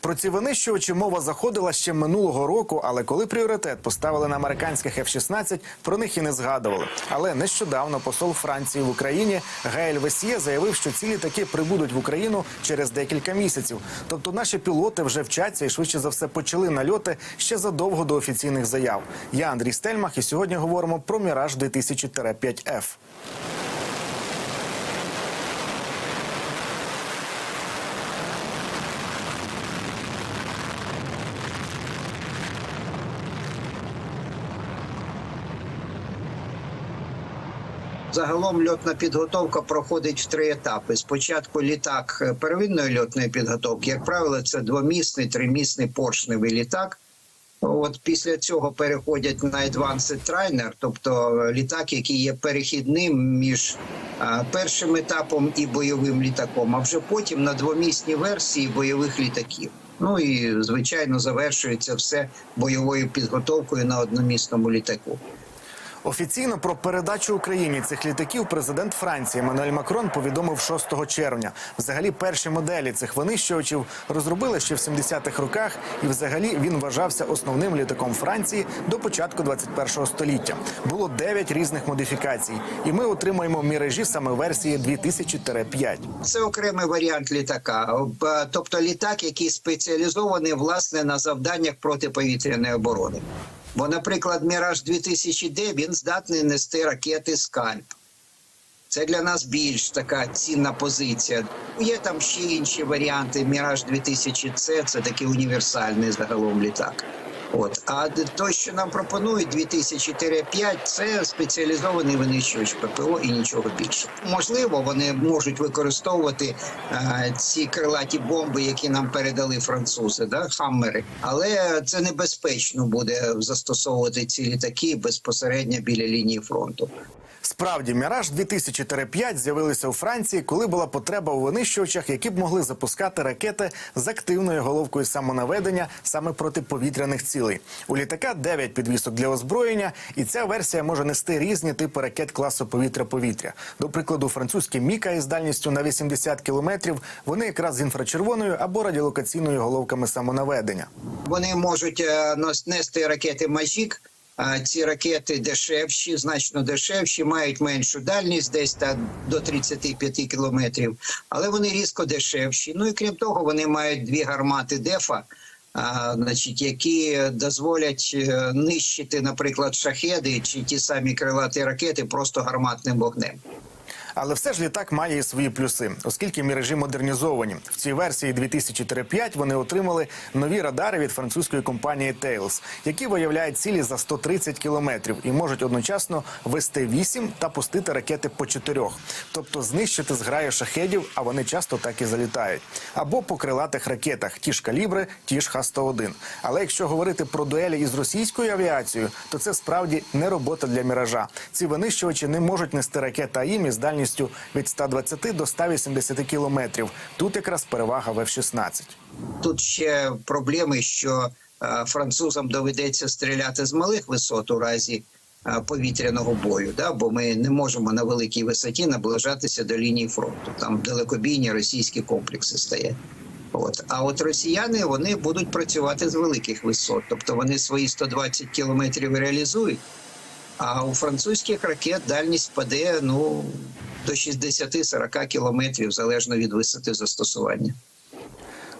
Про ці винищувачі мова заходила ще минулого року, але коли пріоритет поставили на американських F-16, про них і не згадували. Але нещодавно посол Франції в Україні Гаель Весьє заявив, що ці літаки прибудуть в Україну через декілька місяців. Тобто наші пілоти вже вчаться і швидше за все почали нальоти ще задовго до офіційних заяв. Я Андрій Стельмах, і сьогодні говоримо про Міраж 2000-5F. Загалом льотна підготовка проходить в три етапи. Спочатку літак е, первинної льотної підготовки, як правило, це двомісний, тримісний поршневий літак. От після цього переходять на Advanced Trainer, тобто е, літак, який є перехідним між е, першим етапом і бойовим літаком, а вже потім на двомісній версії бойових літаків. Ну і звичайно завершується все бойовою підготовкою на одномісному літаку. Офіційно про передачу Україні цих літаків президент Франції Еммануель Макрон повідомив 6 червня. Взагалі, перші моделі цих винищувачів розробили ще в 70-х роках, і взагалі він вважався основним літаком Франції до початку 21-го століття. Було 9 різних модифікацій, і ми отримуємо в мережі саме версії 2000-5. Це окремий варіант літака, тобто літак, який спеціалізований власне на завданнях протиповітряної оборони. Бо, наприклад, Міраж 2000D він здатний нести ракети скальп. Це для нас більш така цінна позиція. Є там ще інші варіанти. Міраж 2000C – це такий універсальний загалом літак. От а то, що нам пропонують 2004-5, це спеціалізований винищувач ППО і нічого більше. Можливо, вони можуть використовувати е, ці крилаті бомби, які нам передали французи, да, хаммери, але це небезпечно буде застосовувати ці літаки безпосередньо біля лінії фронту. Справді, Міраж 2004-5 з'явилися у Франції, коли була потреба у винищувачах, які б могли запускати ракети з активною головкою самонаведення саме проти повітряних цілей. У літака 9 підвісок для озброєння, і ця версія може нести різні типи ракет класу повітря-повітря. До прикладу, французькі Міка із дальністю на 80 кілометрів. Вони якраз з інфрачервоною або радіолокаційною головками самонаведення. Вони можуть е, нести ракети Мажік. Ці ракети дешевші, значно дешевші, мають меншу дальність, десь та до 35 кілометрів, але вони різко дешевші. Ну і крім того, вони мають дві гармати ДЕФа, а, значить, які дозволять е, нищити, наприклад, шахеди чи ті самі крилаті ракети просто гарматним вогнем. Але все ж літак має і свої плюси, оскільки мережі модернізовані. В цій версії 2004-5 вони отримали нові радари від французької компанії Tails, які виявляють цілі за 130 кілометрів і можуть одночасно вести 8 та пустити ракети по 4. Тобто знищити зграю шахедів, а вони часто так і залітають. Або по крилатих ракетах, ті ж калібри, ті ж Х-101. Але якщо говорити про дуелі із російською авіацією, то це справді не робота для міража. Ці винищувачі не можуть нести ракети АІМ із дальністю від 120 до 180 кілометрів. Тут якраз перевага в F-16. Тут ще проблеми, що е, французам доведеться стріляти з малих висот у разі е, повітряного бою, да? бо ми не можемо на великій висоті наближатися до лінії фронту. Там далекобійні російські комплекси стоять. От. А от росіяни вони будуть працювати з великих висот, тобто вони свої 120 кілометрів реалізують. А у французьких ракет дальність паде ну, до 60-40 кілометрів залежно від висоти застосування.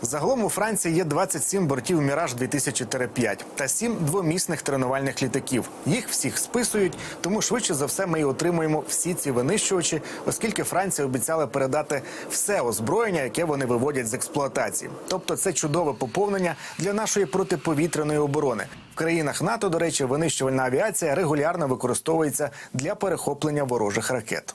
Загалом у Франції є 27 бортів Міраж 2004-5 та 7 двомісних тренувальних літаків. Їх всіх списують, тому швидше за все ми і отримуємо всі ці винищувачі, оскільки Франція обіцяла передати все озброєння, яке вони виводять з експлуатації. Тобто, це чудове поповнення для нашої протиповітряної оборони. В країнах НАТО, до речі, винищувальна авіація регулярно використовується для перехоплення ворожих ракет.